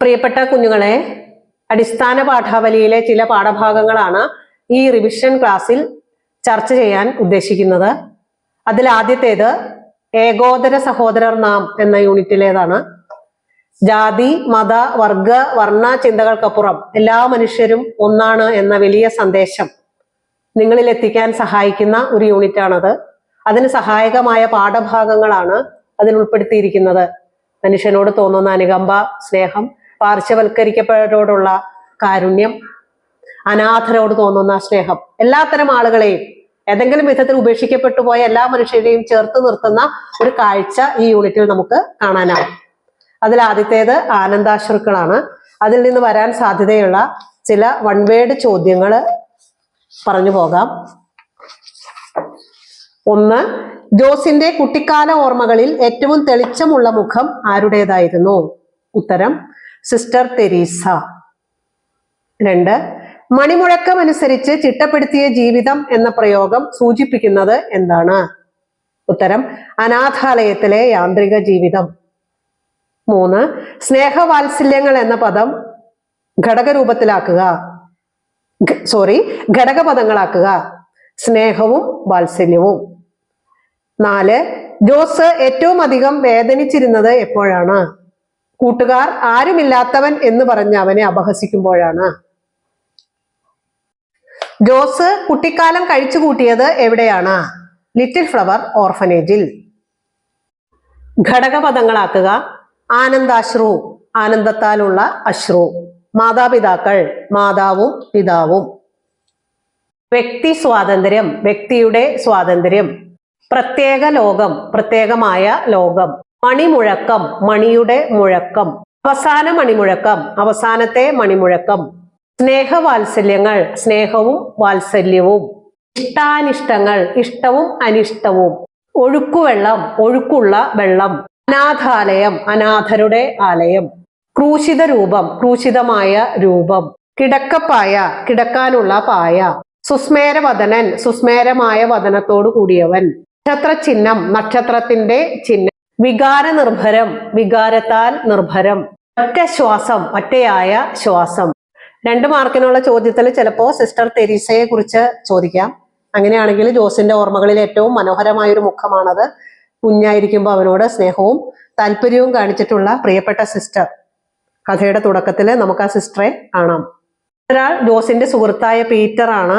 പ്രിയപ്പെട്ട കുഞ്ഞുങ്ങളെ അടിസ്ഥാന പാഠാവലിയിലെ ചില പാഠഭാഗങ്ങളാണ് ഈ റിവിഷൻ ക്ലാസ്സിൽ ചർച്ച ചെയ്യാൻ ഉദ്ദേശിക്കുന്നത്. അതിൽ ആദ്യത്തേത് ഏകോദര സഹോദരർ നാം എന്ന യൂണിറ്റിലേതാണ്. ജാതി മത വർഗ വർണ ചിന്തകൾക്കപ്പുറം എല്ലാ മനുഷ്യരും ഒന്നാണ് എന്ന വലിയ സന്ദേശം നിങ്ങളിൽ എത്തിക്കാൻ സഹായിക്കുന്ന ഒരു യൂണിറ്റാണത്. അതിന് സഹായകമായ പാഠഭാഗങ്ങളാണ് അതിൽ ഉൾപ്പെടുത്തിയിരിക്കുന്നത്. മനുഷ്യനോട് തോന്നുന്ന അനുകമ്പ സ്നേഹം പാർശ്വവൽക്കരിക്കപ്പെട്ടവരോടുള്ള കാരുണ്യം അനാഥരോട് തോന്നുന്ന സ്നേഹം. എല്ലാത്തരം ആളുകളെയും ഏതെങ്കിലും വിധത്തിൽ ഉപേക്ഷിക്കപ്പെട്ടു പോയ എല്ലാ മനുഷ്യരെയും ചേർത്ത് നിർത്തുന്ന ഒരു കാഴ്ച ഈ യൂണിറ്റിൽ നമുക്ക് കാണാനാവും. അതിൽ ആദ്യത്തേത് ആനന്ദാശ്രുക്കളാണ്. അതിൽ നിന്ന് വരാൻ സാധ്യതയുള്ള ചില വൺ വേഡ് ചോദ്യങ്ങൾ പറഞ്ഞു പോകാം. ഒന്ന് ജോസിന്റെ കുട്ടിക്കാല ഓർമ്മകളിൽ ഏറ്റവും തെളിച്ചമുള്ള മുഖം ആരുടേതായിരുന്നു? ഉത്തരം സിസ്റ്റർ തെരീസ. രണ്ട് മണിമുഴക്കം അനുസരിച്ച് ചിട്ടപ്പെടുത്തിയ ജീവിതം എന്ന പ്രയോഗം സൂചിപ്പിക്കുന്നത് എന്താണ്? ഉത്തരം അനാഥാലയത്തിലെ യാന്ത്രിക ജീവിതം. മൂന്ന് സ്നേഹവാത്സല്യങ്ങൾ എന്ന പദം ഘടകരൂപത്തിലാക്കുക. സോറി ഘടകപദങ്ങളാക്കുക. സ്നേഹവും വാത്സല്യവും. നാല് ജോസ് ഏറ്റവും അധികം വേദനിച്ചിരുന്നത് എപ്പോഴാണ്? കൂട്ടുകാർ ആരുമില്ലാത്തവൻ എന്ന് പറഞ്ഞ് അവനെ അപഹസിക്കുമ്പോഴാണ്. ജോസ് കുട്ടിക്കാലം കഴിച്ചു കൂട്ടിയത് എവിടെയാണ്? ലിറ്റിൽ ഫ്ലവർ ഓർഫനേജിൽ ഘടകപദങ്ങളാക്കുക. ആനന്ദാശ്രു ആനന്ദത്താലുള്ള അശ്രു. മാതാപിതാക്കൾ മാതാവും പിതാവും. വ്യക്തി സ്വാതന്ത്ര്യം വ്യക്തിയുടെ സ്വാതന്ത്ര്യം. പ്രത്യേക ലോകം പ്രത്യേകമായ ലോകം. മണിമുഴക്കം മണിയുടെ മുഴക്കം. അവസാന മണിമുഴക്കം അവസാനത്തെ മണിമുഴക്കം. സ്നേഹവാത്സല്യങ്ങൾ സ്നേഹവും വാത്സല്യവും. ഇഷ്ടാനിഷ്ടങ്ങൾ ഇഷ്ടവും അനിഷ്ടവും. ഒഴുക്കുവെള്ളം ഒഴുക്കുള്ള വെള്ളം. അനാഥാലയം അനാഥരുടെ ആലയം. ക്രൂശിത രൂപം ക്രൂശിതമായ രൂപം. കിടക്കപ്പായ കിടക്കാനുള്ള പായ. സുസ്മേരവദനൻ സുസ്മേരമായ വദനത്തോടു കൂടിയവൻ. നക്ഷത്ര ചിഹ്നം നക്ഷത്രത്തിന്റെ ചിഹ്നം. വികാര നിർഭരം വികാരത്താൽ നിർഭരം. ഒറ്റ ശ്വാസം ഒറ്റയായ ശ്വാസം. രണ്ട് മാർക്കിനുള്ള ചോദ്യത്തിൽ ചിലപ്പോ സിസ്റ്റർ തെരീസയെ കുറിച്ച് ചോദിക്കാം. അങ്ങനെയാണെങ്കിൽ ജോസിന്റെ ഓർമ്മകളിൽ ഏറ്റവും മനോഹരമായ ഒരു മുഖമാണത്. കുഞ്ഞായിരിക്കുമ്പോൾ അവനോട് സ്നേഹവും താല്പര്യവും കാണിച്ചിട്ടുള്ള പ്രിയപ്പെട്ട സിസ്റ്റർ. കഥയുടെ തുടക്കത്തിൽ നമുക്ക് ആ സിസ്റ്ററെ കാണാം. ഒരാൾ ജോസിന്റെ സുഹൃത്തായ പീറ്റർ ആണ്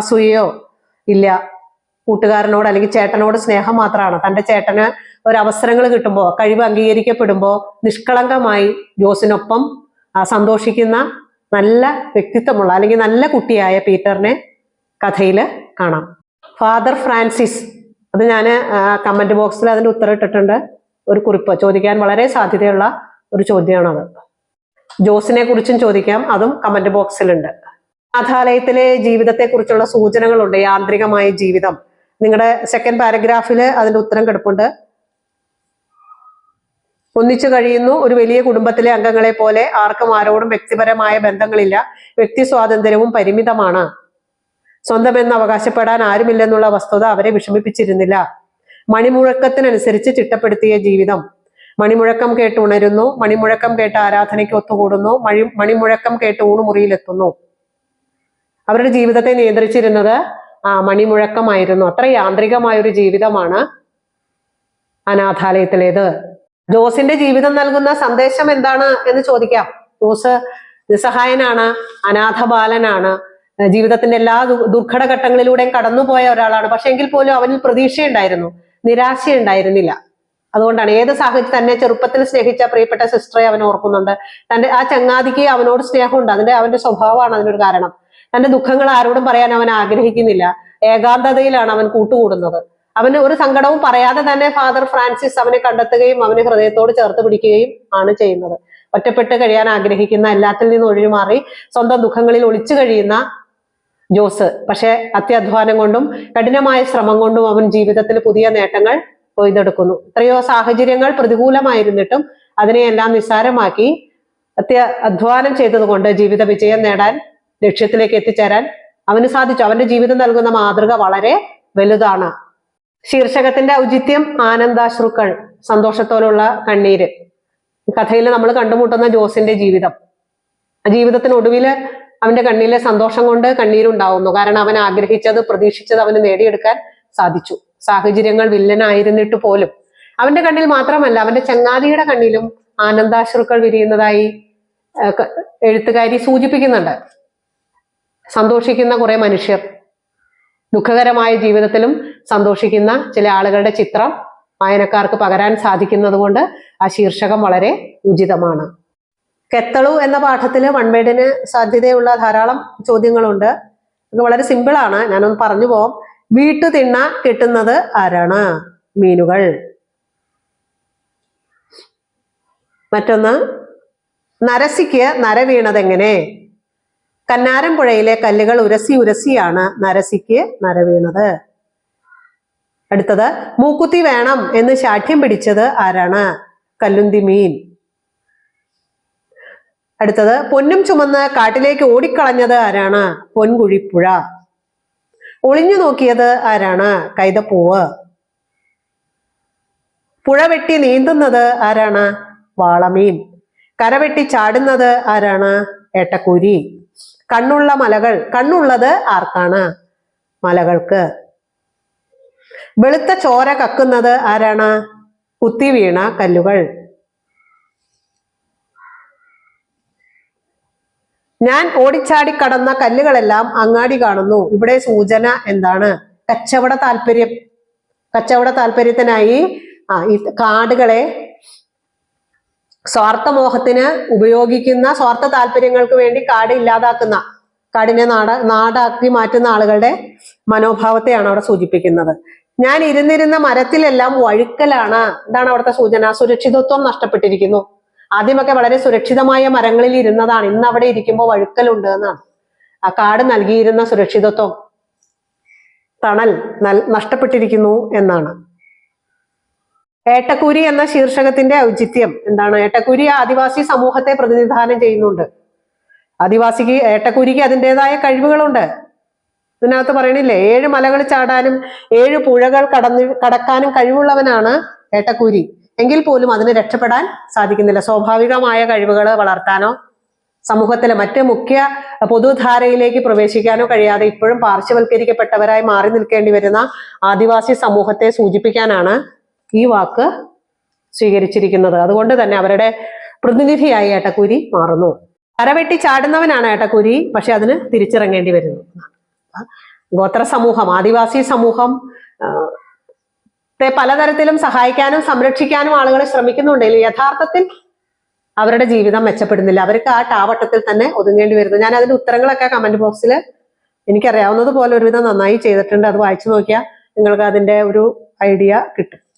അസൂയയോ ഇല്ല. കൂട്ടുകാരനോട് അല്ലെങ്കിൽ ചേട്ടനോട് സ്നേഹം മാത്രമാണ്. തന്റെ ചേട്ടന് ഒരു അവസരങ്ങൾ കിട്ടുമ്പോൾ കഴിവ് അംഗീകരിക്കപ്പെടുമ്പോൾ നിഷ്കളങ്കമായി ജോസിനൊപ്പം സന്തോഷിക്കുന്ന നല്ല വ്യക്തിത്വമുള്ള അല്ലെങ്കിൽ നല്ല കുട്ടിയായ പീറ്ററിനെ കഥയിൽ കാണാം. ഫാദർ ഫ്രാൻസിസ് അത് ഞാൻ കമന്റ് ബോക്സിൽ അതിന്റെ ഉത്തരം ഇട്ടിട്ടുണ്ട്. ഒരു കുറിപ്പ് ചോദിക്കാൻ വളരെ സാധ്യതയുള്ള ഒരു ചോദ്യമാണത്. ജോസിനെ കുറിച്ചും ചോദിക്കാം അതും കമന്റ് ബോക്സിലുണ്ട്. അനാഥാലയത്തിലെ ജീവിതത്തെ കുറിച്ചുള്ള സൂചനകളുണ്ട് യാന്ത്രികമായ ജീവിതം. നിങ്ങളുടെ സെക്കൻഡ് പാരഗ്രാഫിൽ അതിന്റെ ഉത്തരം കിടപ്പുണ്ട്. ഒന്നിച്ചു കഴിയുന്നു. ഒരു വലിയ കുടുംബത്തിലെ അംഗങ്ങളെ പോലെ ആർക്കും ആരോടും വ്യക്തിപരമായ ബന്ധങ്ങളില്ല. വ്യക്തി സ്വാതന്ത്ര്യവും പരിമിതമാണ്. സ്വന്തം എന്ന് അവകാശപ്പെടാൻ ആരുമില്ലെന്നുള്ള വസ്തുത അവരെ വിഷമിപ്പിച്ചിരുന്നില്ല. മണിമുഴക്കത്തിനനുസരിച്ച് ചിട്ടപ്പെടുത്തിയ ജീവിതം. മണിമുഴക്കം കേട്ട് ഉണരുന്നു. മണിമുഴക്കം കേട്ട് ആരാധനയ്ക്ക് ഒത്തുകൂടുന്നു. മണി മണിമുഴക്കം കേട്ട് ഊണുമുറിയിലെത്തുന്നു. അവരുടെ ജീവിതത്തെ നിയന്ത്രിച്ചിരുന്നത് ആ മണിമുഴക്കമായിരുന്നു. അത്ര യാന്ത്രികമായ ഒരു ജീവിതമാണ് അനാഥാലയത്തിലേത്. ജോസിന്റെ ജീവിതം നൽകുന്ന സന്ദേശം എന്താണ് എന്ന് ചോദിക്കാം. ജോസ് നിസ്സഹായനാണ് അനാഥ ബാലനാണ് ജീവിതത്തിന്റെ എല്ലാ ദുർഘട ഘട്ടങ്ങളിലൂടെയും കടന്നുപോയ ഒരാളാണ്. പക്ഷെ എങ്കിൽ പോലും അവനിൽ പ്രതീക്ഷയുണ്ടായിരുന്നു. നിരാശയുണ്ടായിരുന്നില്ല. അതുകൊണ്ടാണ് ഏത് സാഹചര്യം തന്നെ ചെറുപ്പത്തിൽ സ്നേഹിച്ച പ്രിയപ്പെട്ട സിസ്റ്ററെ അവൻ ഓർക്കുന്നുണ്ട്. തന്റെ ആ ചങ്ങാതിക്ക് അവനോട് സ്നേഹമുണ്ട്. അതിന്റെ അവന്റെ സ്വഭാവമാണ് അതിനൊരു കാരണം. തന്റെ ദുഃഖങ്ങൾ ആരോടും പറയാൻ അവൻ ആഗ്രഹിക്കുന്നില്ല. ഏകാന്തതയിലാണ് അവൻ കൂട്ടുകൂടുന്നത്. അവന് ഒരു സങ്കടവും പറയാതെ തന്നെ ഫാദർ ഫ്രാൻസിസ് അവനെ കണ്ടെത്തുകയും അവനെ ഹൃദയത്തോട് ചേർത്ത് പിടിക്കുകയും ആണ് ചെയ്യുന്നത്. ഒറ്റപ്പെട്ട് കഴിയാൻ ആഗ്രഹിക്കുന്ന എല്ലാത്തിൽ നിന്ന് ഒഴിഞ്ഞു മാറി സ്വന്തം ദുഃഖങ്ങളിൽ ഒളിച്ചു കഴിയുന്ന ജോസ്. പക്ഷെ അത്യധ്വാനം കൊണ്ടും കഠിനമായ ശ്രമം കൊണ്ടും അവൻ ജീവിതത്തിൽ പുതിയ നേട്ടങ്ങൾ കൊയ്തെടുക്കുന്നു. എത്രയോ സാഹചര്യങ്ങൾ പ്രതികൂലമായിരുന്നിട്ടും അതിനെയെല്ലാം നിസ്സാരമാക്കി അത്യ അധ്വാനം ചെയ്തതുകൊണ്ട് ജീവിത വിജയം നേടാൻ ലക്ഷ്യത്തിലേക്ക് എത്തിച്ചേരാൻ അവന് സാധിച്ചു. അവന്റെ ജീവിതം നൽകുന്ന മാതൃക വളരെ വലുതാണ്. ശീർഷകത്തിന്റെ ഔചിത്യം ആനന്ദാശ്രുക്കൾ സന്തോഷത്തോടുള്ള കണ്ണീര്. കഥയിൽ നമ്മൾ കണ്ടുമുട്ടുന്ന ജോസിന്റെ ജീവിതം. ജീവിതത്തിനൊടുവിൽ അവന്റെ കണ്ണിലെ സന്തോഷം കൊണ്ട് കണ്ണീരുണ്ടാവുന്നു. കാരണം അവൻ ആഗ്രഹിച്ചത് പ്രതീക്ഷിച്ചത് അവന് നേടിയെടുക്കാൻ സാധിച്ചു. സാഹചര്യങ്ങൾ വില്ലനായിരുന്നിട്ട് പോലും. അവന്റെ കണ്ണിൽ മാത്രമല്ല അവന്റെ ചങ്ങാതിയുടെ കണ്ണിലും ആനന്ദാശ്രുക്കൾ വിരിയുന്നതായി എഴുത്തുകാരി സൂചിപ്പിക്കുന്നുണ്ട്. സന്തോഷിക്കുന്ന കുറെ മനുഷ്യർ. ദുഃഖകരമായ ജീവിതത്തിലും സന്തോഷിക്കുന്ന ചില ആളുകളുടെ ചിത്രം വായനക്കാർക്ക് പകരാൻ സാധിക്കുന്നത് കൊണ്ട് ആ ശീർഷകം വളരെ ഉചിതമാണ്. കെത്തളു എന്ന പാഠത്തിൽ വൺവേഡിന് സാധ്യതയുള്ള ധാരാളം ചോദ്യങ്ങളുണ്ട്. ഇത് വളരെ സിമ്പിളാണ്. ഞാനൊന്ന് പറഞ്ഞു പോവാം. വീട്ടു തിണ്ണ കിട്ടുന്നത് ആരാണ്? മീനുകൾ. മറ്റൊന്ന് നരസിക്ക് നര വീണതെങ്ങനെ? കന്നാരം പുഴയിലെ കല്ലുകൾ ഉരസി ഉരസിയാണ് നരസിക്ക് നരവീണത്. അടുത്തത് മൂക്കുത്തി വേണം എന്ന് ശാഠ്യം പിടിച്ചത് ആരാണ്? കല്ലുന്തി മീൻ. അടുത്തത് പൊന്നും ചുമന്ന് കാട്ടിലേക്ക് ഓടിക്കളഞ്ഞത് ആരാണ്? പൊൻകുഴിപ്പുഴ. ഒളിഞ്ഞു നോക്കിയത് ആരാണ്? കൈതപ്പൂവ്. പുഴ വെട്ടി നീന്തുന്നത് ആരാണ്? വാളമീൻ. കരവെട്ടി ചാടുന്നത് ആരാണ്? ഏട്ടക്കൂരി. കണ്ണുള്ള മലകൾ. കണ്ണുള്ളത് ആർക്കാണ്? മലകൾക്ക്. വെളുത്ത ചോര കക്കുന്നത് ആരാണ്? കുത്തി വീണ കല്ലുകൾ. ഞാൻ ഓടിച്ചാടി കടന്ന കല്ലുകളെല്ലാം അങ്ങാടി കാണുന്നു. ഇവിടെ സൂചന എന്താണ്? കച്ചവട താല്പര്യം. കച്ചവട താല്പര്യത്തിനായി ആ ഈ കാടുകളെ സ്വാർത്ഥമോഹത്തിന് ഉപയോഗിക്കുന്ന സ്വാർത്ഥ താല്പര്യങ്ങൾക്ക് വേണ്ടി കാട് ഇല്ലാതാക്കുന്ന കാടിനെ നാട നാടാക്കി മാറ്റുന്ന ആളുകളുടെ മനോഭാവത്തെയാണ് അവിടെ സൂചിപ്പിക്കുന്നത്. ഞാൻ ഇരുന്നിരുന്ന മരത്തിലെല്ലാം വഴുക്കലാണ്. എന്താണ് അവിടുത്തെ സൂചന. സുരക്ഷിതത്വം നഷ്ടപ്പെട്ടിരിക്കുന്നു. ആദ്യമൊക്കെ വളരെ സുരക്ഷിതമായ മരങ്ങളിൽ ഇരുന്നതാണ്. ഇന്ന് അവിടെ ഇരിക്കുമ്പോൾ വഴുക്കലുണ്ട് എന്നാണ്. ആ കാട് നൽകിയിരുന്ന സുരക്ഷിതത്വം തണൽ നഷ്ടപ്പെട്ടിരിക്കുന്നു എന്നാണ്. ഏട്ടക്കൂരി എന്ന ശീർഷകത്തിന്റെ ഔചിത്യം എന്താണ്? ഏട്ടക്കൂരി ആദിവാസി സമൂഹത്തെ പ്രതിനിധാനം ചെയ്യുന്നുണ്ട്. ആദിവാസിക്ക് ഏട്ടക്കൂരിക്ക് അതിന്റെതായ കഴിവുകളുണ്ട്. ഇതിനകത്ത് പറയണില്ലേ ഏഴ് മലകൾ ചാടാനും ഏഴ് പുഴകൾ കടന്ന് കടക്കാനും കഴിവുള്ളവനാണ് ഏട്ടക്കൂരി. എങ്കിൽ പോലും അതിന് രക്ഷപ്പെടാൻ സാധിക്കുന്നില്ല. സ്വാഭാവികമായ കഴിവുകൾ വളർത്താനോ സമൂഹത്തിലെ മറ്റ് മുഖ്യ പൊതുധാരയിലേക്ക് പ്രവേശിക്കാനോ കഴിയാതെ ഇപ്പോഴും പാർശ്വവൽക്കരിക്കപ്പെട്ടവരായി മാറി നിൽക്കേണ്ടി വരുന്ന ആദിവാസി സമൂഹത്തെ സൂചിപ്പിക്കാനാണ് ഈ വാക്ക് സ്വീകരിച്ചിരിക്കുന്നത്. അതുകൊണ്ട് തന്നെ അവരുടെ പ്രതിനിധിയായി ഏട്ടക്കൂരി മാറുന്നു. കരവെട്ടി ചാടുന്നവനാണ് ഏട്ടക്കൂരി പക്ഷെ അതിന് തിരിച്ചിറങ്ങേണ്ടി വരുന്നു. ഗോത്ര സമൂഹം ആദിവാസി സമൂഹം പലതരത്തിലും സഹായിക്കാനും സംരക്ഷിക്കാനും ആളുകൾ ശ്രമിക്കുന്നുണ്ടെങ്കിൽ യഥാർത്ഥത്തിൽ അവരുടെ ജീവിതം മെച്ചപ്പെടുന്നില്ല. അവർക്ക് ആ ടാവട്ടത്തിൽ തന്നെ ഒതുങ്ങേണ്ടി വരുന്നു. ഞാൻ അതിന്റെ ഉത്തരങ്ങളൊക്കെ കമന്റ് ബോക്സിൽ എനിക്കറിയാവുന്നത് പോലെ ഒരുവിധം നന്നായി ചെയ്തിട്ടുണ്ട്. അത് വായിച്ചു നോക്കിയാൽ നിങ്ങൾക്ക് അതിന്റെ ഒരു ഐഡിയ കിട്ടും.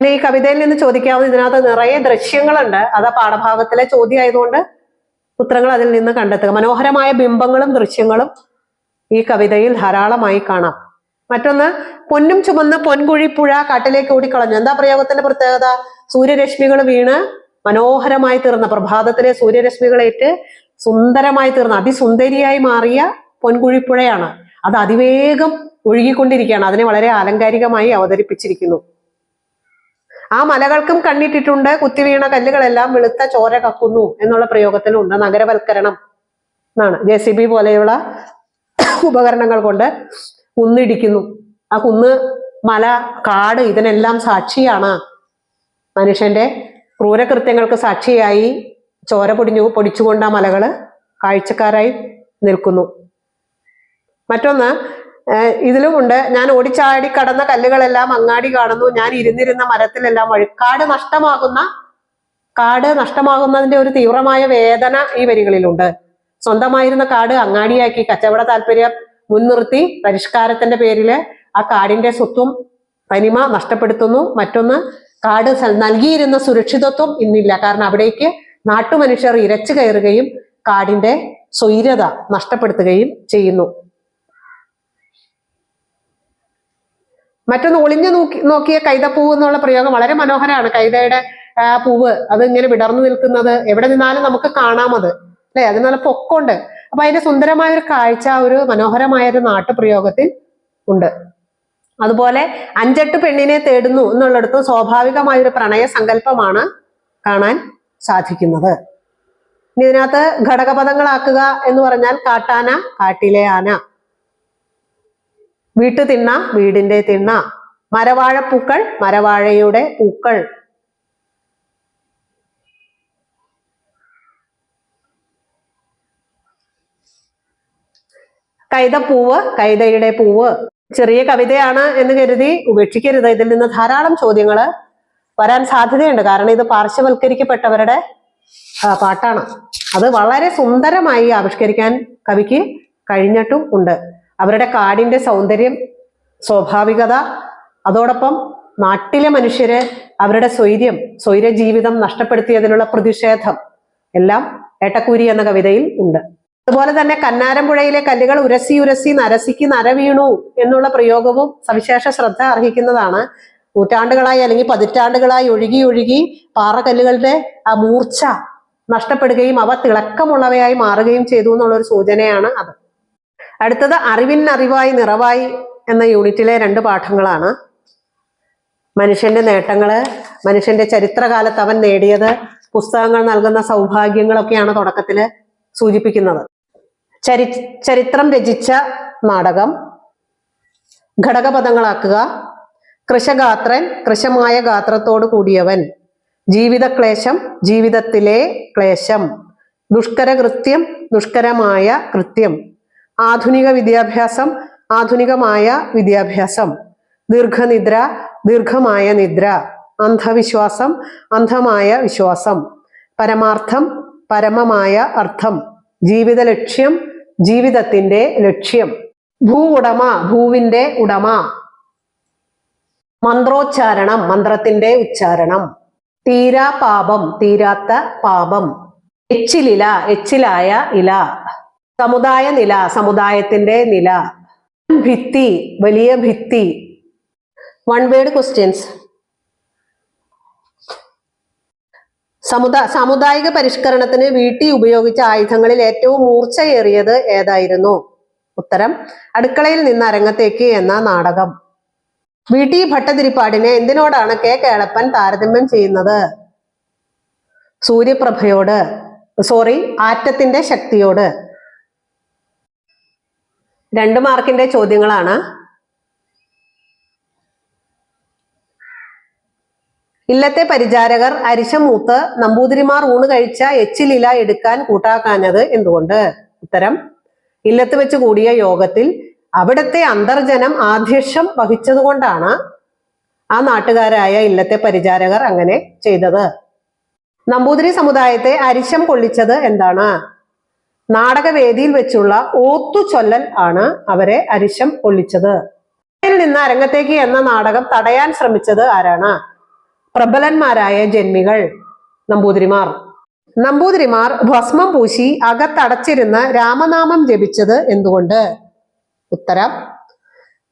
പിന്നെ ഈ കവിതയിൽ നിന്ന് ചോദിക്കാവുന്ന ഇതിനകത്ത് നിറയെ ദൃശ്യങ്ങളുണ്ട്. അത് പാഠഭാഗത്തിലെ ചോദ്യം ആയതുകൊണ്ട് ഉത്തരങ്ങൾ അതിൽ നിന്ന് കണ്ടെത്തുക. മനോഹരമായ ബിംബങ്ങളും ദൃശ്യങ്ങളും ഈ കവിതയിൽ ധാരാളമായി കാണാം. മറ്റൊന്ന് പൊന്നും ചുമന്ന് പൊൻകുഴിപ്പുഴ കാട്ടിലേക്ക് ഓടിക്കളഞ്ഞു. എന്താ പ്രയോഗത്തിന്റെ പ്രത്യേകത? സൂര്യരശ്മികൾ വീണ് മനോഹരമായി തീർന്ന പ്രഭാതത്തിലെ സൂര്യരശ്മികളേറ്റ് സുന്ദരമായി തീർന്ന അതിസുന്ദരിയായി മാറിയ പൊൻകുഴിപ്പുഴയാണ് അത് അതിവേഗം ഒഴുകിക്കൊണ്ടിരിക്കുകയാണ്. അതിനെ വളരെ ആലങ്കാരികമായി അവതരിപ്പിച്ചിരിക്കുന്നു. ആ മലകൾക്കും കണ്ണിട്ടിട്ടുണ്ട് കുത്തിവീണ കല്ലുകളെല്ലാം വെളുത്ത ചോര കക്കുന്നു എന്നുള്ള പ്രയോഗത്തിലുണ്ട് നഗരവൽക്കരണം എന്നാണ്. ജെ സി ബി പോലെയുള്ള ഉപകരണങ്ങൾ കൊണ്ട് കുന്നിടിക്കുന്നു. ആ കുന്ന് മല കാട് ഇതിനെല്ലാം സാക്ഷിയാണ്. മനുഷ്യന്റെ ക്രൂരകൃത്യങ്ങൾക്ക് സാക്ഷിയായി ചോര പൊടിഞ്ഞു പൊടിച്ചുകൊണ്ട് ആ മലകൾ കാഴ്ചക്കാരായി നിൽക്കുന്നു. മറ്റൊന്ന് ഇതിലുമുണ്ട്. ഞാൻ ഓടിച്ചാടി കടന്ന കല്ലുകളെല്ലാം അങ്ങാടി കാണുന്നു. ഞാൻ ഇരുന്നിരുന്ന മരത്തിലെല്ലാം വഴിക്കാട് നഷ്ടമാകുന്ന കാട് നഷ്ടമാകുന്നതിന്റെ ഒരു തീവ്രമായ വേദന ഈ വരികളിലുണ്ട്. സ്വന്തമായിരുന്ന കാട് അങ്ങാടിയാക്കി കച്ചവട താല്പര്യം മുൻനിർത്തി പരിഷ്കാരത്തിന്റെ പേരിൽ ആ കാടിന്റെ സ്വത്വം തനിമ നഷ്ടപ്പെടുത്തുന്നു. മറ്റൊന്ന് കാട് നൽകിയിരുന്ന സുരക്ഷിതത്വം ഇന്നില്ല. കാരണം അവിടേക്ക് നാട്ടുമനുഷ്യർ ഇരച്ചു കയറുകയും കാടിന്റെ സ്വൈര്യത നഷ്ടപ്പെടുത്തുകയും ചെയ്യുന്നു. മറ്റൊന്ന് ഒളിഞ്ഞു നോക്കി നോക്കിയ കൈതപ്പൂവ് എന്നുള്ള പ്രയോഗം വളരെ മനോഹരമാണ്. കൈതയുടെ പൂവ് അത് ഇങ്ങനെ വിടർന്നു നിൽക്കുന്നത് എവിടെ നിന്നാലും നമുക്ക് കാണാമത് അല്ലെ? അത് നല്ല പൊക്കമുണ്ട് അപ്പൊ അതിന്റെ സുന്ദരമായ ഒരു കാഴ്ച ഒരു മനോഹരമായ ഒരു നാട്ടുപ്രയോഗത്തിൽ ഉണ്ട്. അതുപോലെ അഞ്ചെട്ട് പെണ്ണിനെ തേടുന്നു എന്നുള്ളിടത്ത് സ്വാഭാവികമായ ഒരു പ്രണയ സങ്കല്പമാണ് കാണാൻ സാധിക്കുന്നത്. ഇനി ഇതിനകത്ത് ഘടകപദങ്ങളാക്കുക എന്ന് പറഞ്ഞാൽ കാട്ടാന കാട്ടിലെ ആന. വീട്ടു തിണ്ണ വീടിന്റെ തിണ്ണ മരവാഴപ്പൂക്കൾ മരവാഴയുടെ പൂക്കൾ. കൈതപ്പൂവ് കൈതയുടെ പൂവ്. ചെറിയ കവിതയാണ് എന്ന് കരുതി ഉപേക്ഷിക്കരുത്. ഇതിൽ നിന്ന് ധാരാളം ചോദ്യങ്ങൾ വരാൻ സാധ്യതയുണ്ട്. കാരണം ഇത് പാർശ്വവൽക്കരിക്കപ്പെട്ടവരുടെ പാട്ടാണ്. അത് വളരെ സുന്ദരമായി ആവിഷ്കരിക്കാൻ കവിക്ക് കഴിഞ്ഞിട്ടും ഉണ്ട്. അവരുടെ കാടിന്റെ സൗന്ദര്യം സ്വാഭാവികത അതോടൊപ്പം നാട്ടിലെ മനുഷ്യര് അവരുടെ സ്വൈര്യം സ്വൈര ജീവിതം നഷ്ടപ്പെടുത്തിയതിനുള്ള പ്രതിഷേധം എല്ലാം ഏട്ടക്കൂരി എന്ന കവിതയിൽ ഉണ്ട്. അതുപോലെ തന്നെ കന്നാരമ്പുഴയിലെ കല്ലുകൾ ഉരസി ഉരസി നരസിക്ക് നര വീണു എന്നുള്ള പ്രയോഗവും സവിശേഷ ശ്രദ്ധ അർഹിക്കുന്നതാണ്. നൂറ്റാണ്ടുകളായി അല്ലെങ്കിൽ പതിറ്റാണ്ടുകളായി ഒഴുകി ഒഴുകി പാറക്കല്ലുകളുടെ ആ മൂർച്ച നഷ്ടപ്പെടുകയും അവ തിളക്കമുള്ളവയായി മാറുകയും ചെയ്തു എന്നുള്ളൊരു സൂചനയാണ് അത്. അടുത്തത് അറിവിൻ അറിവായി നിറവായി എന്ന യൂണിറ്റിലെ രണ്ട് പാഠങ്ങളാണ്. മനുഷ്യന്റെ നേട്ടങ്ങൾ മനുഷ്യന്റെ ചരിത്രകാലത്ത് അവൻ നേടിയത് പുസ്തകങ്ങൾ നൽകുന്ന സൗഭാഗ്യങ്ങളൊക്കെയാണ് തുടക്കത്തിൽ സൂചിപ്പിക്കുന്നത്. ചരി ചരിത്രം രചിച്ച നാടകം ഘടകപദങ്ങളാക്കുക കൃഷഗാത്രൻ കൃശമായ ഗാത്രത്തോട് കൂടിയവൻ ജീവിതക്ലേശം ജീവിതത്തിലെ ക്ലേശം ദുഷ്കരകൃത്യം ദുഷ്കരമായ കൃത്യം. ആധുനിക വിദ്യാഭ്യാസം ആധുനികമായ വിദ്യാഭ്യാസം. ദീർഘനിദ്ര ദീർഘമായ നിദ്ര. അന്ധവിശ്വാസം അന്ധമായ വിശ്വാസം. പരമാർത്ഥം പരമമായ അർത്ഥം. ജീവിത ലക്ഷ്യം ജീവിതത്തിന്റെ ലക്ഷ്യം. ഭൂ ഉടമ ഭൂവിന്റെ ഉടമ. മന്ത്രോച്ചാരണം മന്ത്രത്തിന്റെ ഉച്ചാരണം. തീരാ പാപം തീരാത്ത പാപം. എച്ചിലില എച്ചിലായ ഇല. സമുദായ നില സമുദായത്തിന്റെ നില. ഭിത്തി വലിയ ഭിത്തി. വൺ വേർഡ് ക്വസ്റ്റ്യൻസ് സമുദാ സാമുദായിക പരിഷ്കരണത്തിന് വീട്ടിൽ ഉപയോഗിച്ച ആയുധങ്ങളിൽ ഏറ്റവും മൂർച്ചയേറിയത് ഏതായിരുന്നു? ഉത്തരം അടുക്കളയിൽ നിന്ന് അരങ്ങത്തേക്ക് എന്ന നാടകം. വി ടി ഭട്ടതിരിപ്പാടിനെ എന്തിനോടാണ് കെ കേളപ്പൻ താരതമ്യം ചെയ്യുന്നത്? സൂര്യപ്രഭയോട് സോറി ആറ്റത്തിന്റെ ശക്തിയോട്. രണ്ട് മാർക്കിന്റെ ചോദ്യങ്ങളാണ്. ഇല്ലത്തെ പരിചാരകർ അരിശമൂത്ത് നമ്പൂതിരിമാർ ഊണ് കഴിച്ച എച്ചിലില എടുക്കാൻ കൂട്ടാക്കാഞ്ഞത് എന്തുകൊണ്ട്? ഉത്തരം ഇല്ലത്ത് വെച്ച് കൂടിയ യോഗത്തിൽ അവിടുത്തെ അന്തർജനം ആധ്യക്ഷം വഹിച്ചതുകൊണ്ടാണ് ആ നാട്ടുകാരായ ഇല്ലത്തെ പരിചാരകർ അങ്ങനെ ചെയ്തത്. നമ്പൂതിരി സമുദായത്തെ അരിശം കൊള്ളിച്ചത് എന്താണ്? നാടകവേദിയിൽ വെച്ചുള്ള ഓത്തുചൊല്ലൽ ആണ് അവരെ അരിശം കൊള്ളിച്ചത് നിന്ന് അരങ്ങത്തേക്ക് എന്ന നാടകം തടയാൻ ശ്രമിച്ചത് ആരാണ്? പ്രബലന്മാരായ ജന്മികൾ നമ്പൂതിരിമാർ. നമ്പൂതിരിമാർ ഭസ്മം പൂശി അകത്തടച്ചിരുന്ന് രാമനാമം ജപിച്ചത് എന്തുകൊണ്ട്? ഉത്തരം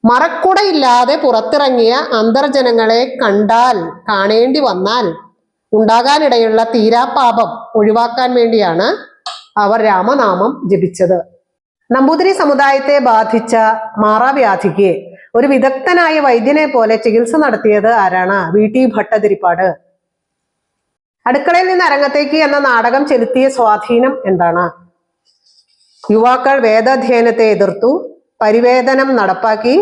മറക്കുടയില്ലാതെ പുറത്തിറങ്ങിയ അന്തർജനങ്ങളെ കണ്ടാൽ കാണേണ്ടി വന്നാൽ ഉണ്ടാകാനിടയുള്ള തീരാപാപം ഒഴിവാക്കാൻ വേണ്ടിയാണ് അവർ രാമനാമം ജപിച്ചത്. നമ്പൂതിരി സമുദായത്തെ ബാധിച്ച മാറാവ്യാധിക്ക് ഒരു വിദഗ്ധനായ വൈദ്യനെ പോലെ ചികിത്സ നടത്തിയത് ആരാണ്? വി. ടി. ഭട്ടതിരിപ്പാട്. അടുക്കളയിൽ നിന്ന് അരങ്ങത്തേക്ക് എന്ന നാടകം ചെലുത്തിയ സ്വാധീനം എന്താണ്? യുവാക്കൾ വേദാധ്യയനത്തെ എതിർത്തു പരിവേദനം നടപ്പാക്കി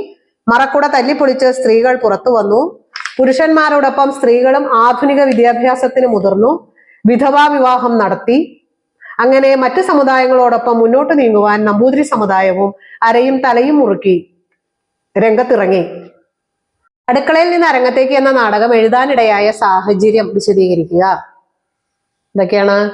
മറക്കുട തല്ലിപ്പൊളിച്ച് സ്ത്രീകൾ പുറത്തു വന്നു പുരുഷന്മാരോടൊപ്പം സ്ത്രീകളും ആധുനിക വിദ്യാഭ്യാസത്തിന് മുതിർന്നു വിധവാ വിവാഹം നടത്തി അങ്ങനെ മറ്റു സമുദായങ്ങളോടൊപ്പം മുന്നോട്ട് നീങ്ങുവാൻ നമ്പൂതിരി സമുദായവും അരയും തലയും മുറുക്കി രംഗത്തിറങ്ങി. അടുക്കളയിൽ നിന്ന് അരങ്ങത്തേക്ക് എന്ന നാടകം എഴുതാനിടയായ സാഹചര്യം വിശദീകരിക്കുക. ഇതൊക്കെയാണ്.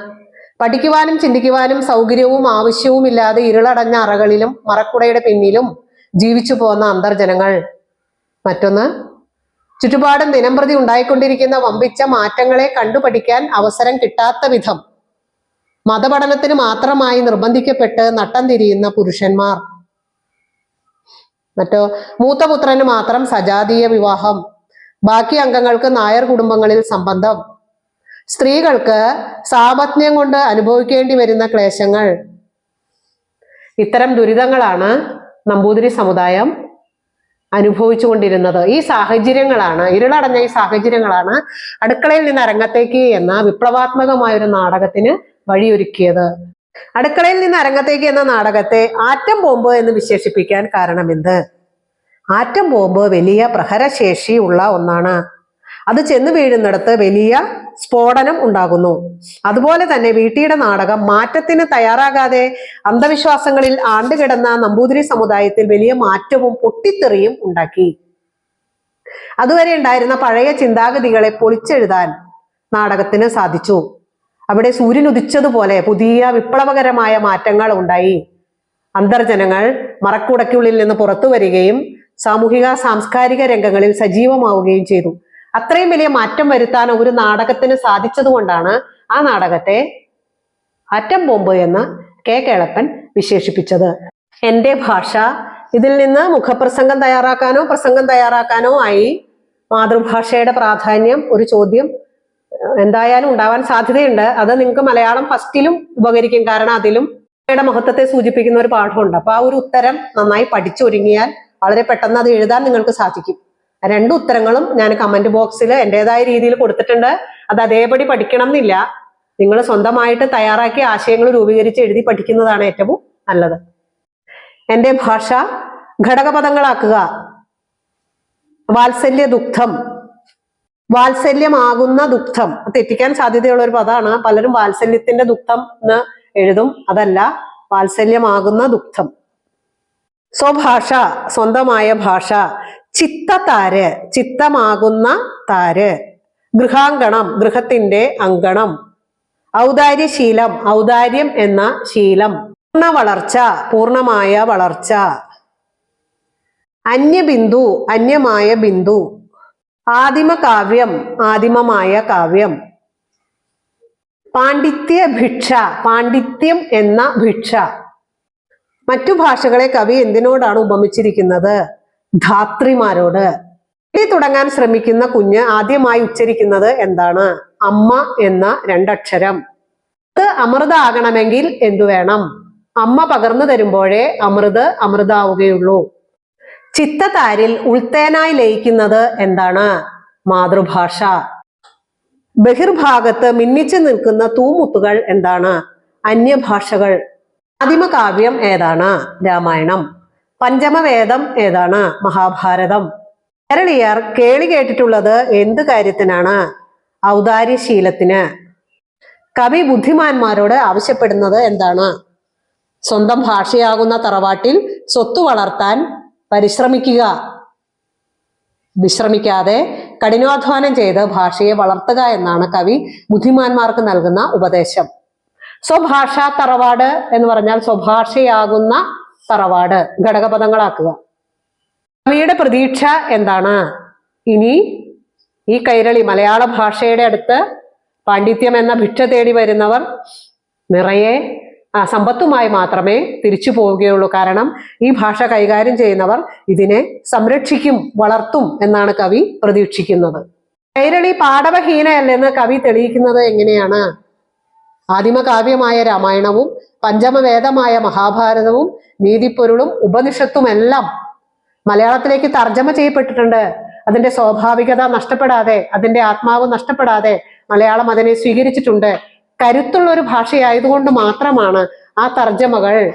പഠിക്കുവാനും ചിന്തിക്കുവാനും സൗകര്യവും ആവശ്യവും ഇല്ലാതെ ഇരുളടഞ്ഞ അറകളിലും മറക്കുടയുടെ പിന്നിലും ജീവിച്ചു പോന്ന അന്തർജനങ്ങൾ. മറ്റൊന്ന് ചുറ്റുപാടും ദിനംപ്രതി ഉണ്ടായിക്കൊണ്ടിരിക്കുന്ന വമ്പിച്ച മാറ്റങ്ങളെ കണ്ടുപഠിക്കാൻ അവസരം കിട്ടാത്ത വിധം മതപഠനത്തിന് മാത്രമായി നിർബന്ധിക്കപ്പെട്ട് നട്ടം തിരിയുന്ന പുരുഷന്മാർ. മറ്റോ മൂത്തപുത്രന് മാത്രം സജാതീയ വിവാഹം. ബാക്കി അംഗങ്ങൾക്ക് നായർ കുടുംബങ്ങളിൽ സംബന്ധം. സ്ത്രീകൾക്ക് സാപത്ന്യം കൊണ്ട് അനുഭവിക്കേണ്ടി വരുന്ന ക്ലേശങ്ങൾ. ഇത്തരം ദുരിതങ്ങളാണ് നമ്പൂതിരി സമുദായം അനുഭവിച്ചുകൊണ്ടിരുന്നത്. ഈ സാഹചര്യങ്ങളാണ് ഇരുളടഞ്ഞ ഈ സാഹചര്യങ്ങളാണ് അടുക്കളയിൽ നിന്ന് അരങ്ങത്തേക്ക് എന്ന വിപ്ലവാത്മകമായ ഒരു നാടകത്തിന് വഴിയൊരുക്കിയത്. അടുക്കളയിൽ നിന്ന് അരങ്ങത്തേക്ക് എന്ന നാടകത്തെ ആറ്റം ബോംബ് എന്ന് വിശേഷിപ്പിക്കാൻ കാരണമെന്ത് ആറ്റം ബോംബ് വലിയ പ്രഹരശേഷി ഉള്ള ഒന്നാണ്. അത് ചെന്ന് വീഴുന്നിടത്ത് വലിയ സ്ഫോടനം ഉണ്ടാകുന്നു. അതുപോലെ തന്നെ വീട്ടിയുടെ നാടകം മാറ്റത്തിന് തയ്യാറാകാതെ അന്ധവിശ്വാസങ്ങളിൽ ആണ്ടുകിടന്ന നമ്പൂതിരി സമുദായത്തിൽ വലിയ മാറ്റവും പൊട്ടിത്തെറിയും ഉണ്ടാക്കി. അതുവരെ ഉണ്ടായിരുന്ന പഴയ ചിന്താഗതികളെ പൊളിച്ചെഴുതാൻ നാടകത്തിന് സാധിച്ചു. അവിടെ സൂര്യൻ ഉദിച്ചതുപോലെ പുതിയ വിപ്ലവകരമായ മാറ്റങ്ങൾ ഉണ്ടായി. അന്തർജനങ്ങൾ മറക്കുടയ്ക്കുള്ളിൽ നിന്ന് പുറത്തു വരികയും സാമൂഹിക സാംസ്കാരിക രംഗങ്ങളിൽ സജീവമാവുകയും ചെയ്തു. അത്രയും വലിയ മാറ്റം വരുത്താൻ ഒരു നാടകത്തിന് സാധിച്ചതുകൊണ്ടാണ് ആ നാടകത്തെ അറ്റം ബോംബ് എന്ന് കെ കേളപ്പൻ വിശേഷിപ്പിച്ചത്. എന്റെ ഭാഷ ഇതിൽ നിന്ന് മുഖപ്രസംഗം തയ്യാറാക്കാനോ പ്രസംഗം തയ്യാറാക്കാനോ ആയി. മാതൃഭാഷയുടെ പ്രാധാന്യം ഒരു ചോദ്യം എന്തായാലും ഉണ്ടാവാൻ സാധ്യതയുണ്ട്. അത് നിങ്ങൾക്ക് മലയാളം ഫസ്റ്റിലും ഉപകരിക്കും. കാരണം അതിലും യുടെ മഹത്വത്തെ സൂചിപ്പിക്കുന്ന ഒരു പാഠമുണ്ട്. അപ്പൊ ആ ഒരു ഉത്തരം നന്നായി പഠിച്ചൊരുങ്ങിയാൽ വളരെ പെട്ടെന്ന് അത് എഴുതാൻ നിങ്ങൾക്ക് സാധിക്കും. രണ്ട് ഉത്തരങ്ങളും ഞാൻ കമന്റ് ബോക്സിൽ എന്റെതായ രീതിയിൽ കൊടുത്തിട്ടുണ്ട്. അത് അതേപടി പഠിക്കണം എന്നില്ല. നിങ്ങൾ സ്വന്തമായിട്ട് തയ്യാറാക്കി ആശയങ്ങൾ രൂപീകരിച്ച് എഴുതി പഠിക്കുന്നതാണ് ഏറ്റവും നല്ലത്. എന്റെ ഭാഷ ഘടകപദങ്ങളാക്കുക. വാത്സല്യ ദുഃഖം വാത്സല്യമാകുന്ന ദുഃഖം തെറ്റിക്കാൻ സാധ്യതയുള്ള ഒരു പദമാണ് പലരും വാത്സല്യത്തിന്റെ ദുഃഖം എന്ന് എഴുതും. അതല്ല വാത്സല്യമാകുന്ന ദുഃഖം സ്വഭാഷ സ്വന്തമായ ഭാഷ. ചിത്തത്താര് ചിത്തമാകുന്ന താര്. ഗൃഹാങ്കണം ഗൃഹത്തിന്റെ അങ്കണം. ഔദാര്യശീലം ഔദാര്യം എന്ന ശീലം. പൂർണ വളർച്ച പൂർണമായ വളർച്ച. അന്യബിന്ദു അന്യമായ ബിന്ദു. ആദിമ കാവ്യം ആദിമമായ കാവ്യം. പാണ്ഡിത്യ ഭിക്ഷ പാണ്ഡിത്യം എന്ന ഭിക്ഷ. മറ്റു ഭാഷകളെ കവി എന്തിനോടാണ് ഉപമിച്ചിരിക്കുന്നത്? ധാത്രിമാരോട്. ഇടി തുടങ്ങാൻ ശ്രമിക്കുന്ന കുഞ്ഞ് ആദ്യമായി ഉച്ചരിക്കുന്നത് എന്താണ്? അമ്മ എന്ന രണ്ടക്ഷരം. അത് അമൃത ആകണമെങ്കിൽ എന്തു വേണം? അമ്മ പകർന്നു തരുമ്പോഴേ അമൃത് അമൃതാവുകയുള്ളൂ. ചിത്തതാരിൽ ഉൾത്തേനായി ലയിക്കുന്നത് എന്താണ്? മാതൃഭാഷ. ബഹിർഭാഗത്ത് മിന്നിച്ചു നിൽക്കുന്ന തൂമുത്തുകൾ എന്താണ്? അന്യഭാഷകൾ. ആദിമകാവ്യം ഏതാണ്? രാമായണം. പഞ്ചമവേദം ഏതാണ്? മഹാഭാരതം. കേരളീയർ കേളി കേട്ടിട്ടുള്ളത് എന്ത് കാര്യത്തിനാണ്? ഔദാര്യശീലത്തിന്. കവി ബുദ്ധിമാന്മാരോട് ആവശ്യപ്പെടുന്നത് എന്താണ്? സ്വന്തം ഭാഷയാകുന്ന തറവാട്ടിൽ സ്വത്ത് വളർത്താൻ പരിശ്രമിക്കുക. വിശ്രമിക്കാതെ കഠിനാധ്വാനം ചെയ്ത് ഭാഷയെ വളർത്തുക എന്നാണ് കവി ബുദ്ധിമാന്മാർക്ക് നൽകുന്ന ഉപദേശം. സ്വഭാഷാ തറവാട് എന്ന് പറഞ്ഞാൽ സ്വഭാഷയാകുന്ന തറവാട്. ഘടകപദങ്ങളാക്കുക. കവിയുടെ പ്രതീക്ഷ എന്താണ്? ഇനി ഈ കൈരളി മലയാള ഭാഷയുടെ അടുത്ത് പാണ്ഡിത്യം എന്ന ഭിക്ഷ തേടി വരുന്നവർ നിറയെ സമ്പത്തുമായി മാത്രമേ തിരിച്ചു പോവുകയുള്ളൂ. കാരണം ഈ ഭാഷ കൈകാര്യം ചെയ്യുന്നവർ ഇതിനെ സംരക്ഷിക്കും വളർത്തും എന്നാണ് കവി പ്രതീക്ഷിക്കുന്നത്. കൈരളി പാടവഹീനയല്ലെന്ന് കവി തെളിയിക്കുന്നത് എങ്ങനെയാണ്? ആദിമകാവ്യമായ രാമായണവും പഞ്ചമവേദമായ മഹാഭാരതവും നീതിപ്പൊരുളും ഉപനിഷത്തുമെല്ലാം മലയാളത്തിലേക്ക് തർജമ ചെയ്യപ്പെട്ടിട്ടുണ്ട്. അതിന്റെ സ്വാഭാവികത നഷ്ടപ്പെടാതെ അതിന്റെ ആത്മാവ് നഷ്ടപ്പെടാതെ മലയാളം അതിനെ സ്വീകരിച്ചിട്ടുണ്ട്. കരുത്തുള്ള ഒരു ഭാഷയായതുകൊണ്ട് മാത്രമാണ് ആ തർജമകൾ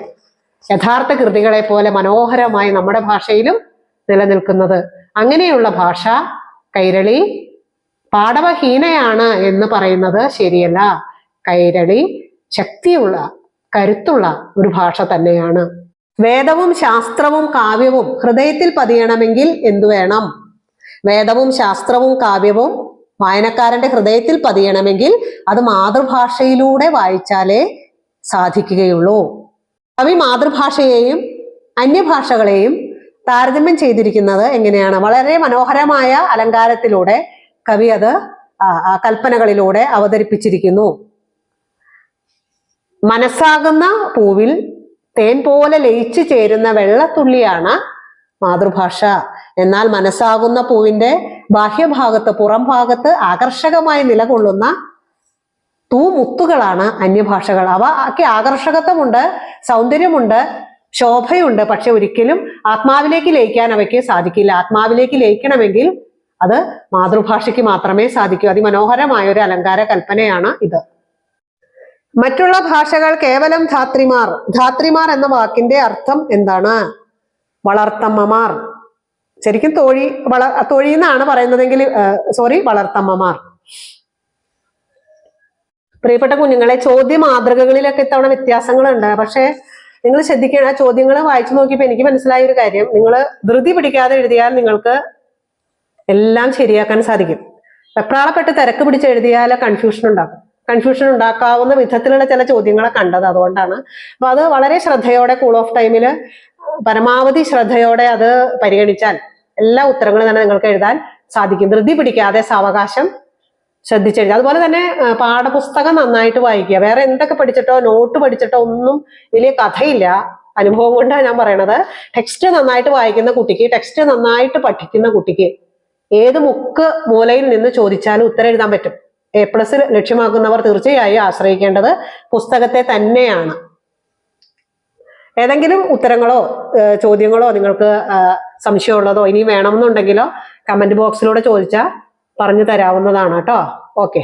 യഥാർത്ഥ കൃതികളെ പോലെ മനോഹരമായി നമ്മുടെ ഭാഷയിലും നിലനിൽക്കുന്നത്. അങ്ങനെയുള്ള ഭാഷ കൈരളി പാടവഹീനയാണ് എന്ന് പറയുന്നത് ശരിയല്ല. കൈരളി ശക്തിയുള്ള കരുത്തുള്ള ഒരു ഭാഷ തന്നെയാണ്. വേദവും ശാസ്ത്രവും കാവ്യവും ഹൃദയത്തിൽ പതിയണമെങ്കിൽ എന്തു വേണം? വേദവും ശാസ്ത്രവും കാവ്യവും വായനക്കാരന്റെ ഹൃദയത്തിൽ പതിയണമെങ്കിൽ അത് മാതൃഭാഷയിലൂടെ വായിച്ചാലേ സാധിക്കുകയുള്ളൂ. കവി മാതൃഭാഷയെയും അന്യഭാഷകളെയും താരതമ്യം ചെയ്തിരിക്കുന്നത് എങ്ങനെയാണ്? വളരെ മനോഹരമായ അലങ്കാരത്തിലൂടെ കവി അത് ആ, കൽപ്പനകളിലൂടെ അവതരിപ്പിച്ചിരിക്കുന്നു. മനസ്സാകുന്ന പൂവിൽ തേൻ പോലെ ലയിച്ചു ചേരുന്ന വെള്ളത്തുള്ളിയാണ് മാതൃഭാഷ. എന്നാൽ മനസ്സാകുന്ന പൂവിന്റെ ബാഹ്യഭാഗത്ത് പുറം ഭാഗത്ത് ആകർഷകമായി നിലകൊള്ളുന്ന തൂമുത്തുകളാണ് അന്യഭാഷകൾ. അവ ഒക്കെ ആകർഷകത്വമുണ്ട് സൗന്ദര്യമുണ്ട് ശോഭയുണ്ട്. പക്ഷെ ഒരിക്കലും ആത്മാവിലേക്ക് ലയിക്കാൻ അവയ്ക്ക് സാധിക്കില്ല. ആത്മാവിലേക്ക് ലയിക്കണമെങ്കിൽ അത് മാതൃഭാഷയ്ക്ക് മാത്രമേ സാധിക്കൂ. അതിമനോഹരമായ ഒരു അലങ്കാര കൽപ്പനയാണ് ഇത്. മറ്റുള്ള ഭാഷകൾ കേവലം ധാത്രിമാർ. ധാത്രിമാർ എന്ന വാക്കിന്റെ അർത്ഥം എന്താണ്? വളർത്തമ്മമാർ. ശരിക്കും തോഴി വള തോഴി എന്നാണ് പറയുന്നതെങ്കിൽ സോറി വളർത്തമ്മമാർ. പ്രിയപ്പെട്ട കുഞ്ഞുങ്ങളെ ചോദ്യ മാതൃകകളിലൊക്കെ ഇത്തവണ വ്യത്യാസങ്ങളുണ്ട്. പക്ഷേ നിങ്ങൾ ശ്രദ്ധിക്കണം ആ ചോദ്യങ്ങൾ വായിച്ചു നോക്കിയപ്പോൾ എനിക്ക് മനസ്സിലായ ഒരു കാര്യം. നിങ്ങൾ ധൃതി പിടിക്കാതെ എഴുതിയാൽ നിങ്ങൾക്ക് എല്ലാം ശരിയാക്കാൻ സാധിക്കും. വെപ്രാളപ്പെട്ട് തിരക്ക് പിടിച്ച് എഴുതിയാൽ കൺഫ്യൂഷൻ ഉണ്ടാക്കും കൺഫ്യൂഷൻ ഉണ്ടാക്കാവുന്ന വിധത്തിലുള്ള ചില ചോദ്യങ്ങളെ കണ്ടത് അതുകൊണ്ടാണ്. അപ്പൊ അത് വളരെ ശ്രദ്ധയോടെ കൂൾ ഓഫ് ടൈമിൽ പരമാവധി ശ്രദ്ധയോടെ അത് പരിഗണിച്ചാൽ എല്ലാ ഉത്തരങ്ങളും തന്നെ നിങ്ങൾക്ക് എഴുതാൻ സാധിക്കും. ധൃതി പിടിക്കാതെ സാവകാശം ശ്രദ്ധിച്ചെഴുതുക. അതുപോലെ തന്നെ പാഠപുസ്തകം നന്നായിട്ട് വായിക്കുക. വേറെ എന്തൊക്കെ പഠിച്ചിട്ടോ നോട്ട് പഠിച്ചിട്ടോ ഒന്നും വലിയ കഥയില്ല. അനുഭവം കൊണ്ടാണ് ഞാൻ പറയണത്. ടെക്സ്റ്റ് നന്നായിട്ട് വായിക്കുന്ന കുട്ടിക്ക് ടെക്സ്റ്റ് നന്നായിട്ട് പഠിക്കുന്ന കുട്ടിക്ക് ഏത് മുക്ക് മൂലയിൽ നിന്ന് ചോദിച്ചാലും ഉത്തരം എഴുതാൻ പറ്റും. എ പ്ലസ് ലക്ഷ്യമാക്കുന്നവർ തീർച്ചയായും ആശ്രയിക്കേണ്ടത് പുസ്തകത്തെ തന്നെയാണ്. ഏതെങ്കിലും ഉത്തരങ്ങളോ ചോദ്യങ്ങളോ നിങ്ങൾക്ക് സംശയമുള്ളതോ ഇനി വേണമെന്നുണ്ടെങ്കിലോ കമന്റ് ബോക്സിലൂടെ ചോദിച്ചാൽ പറഞ്ഞു തരാവുന്നതാണ് കേട്ടോ. ഓക്കെ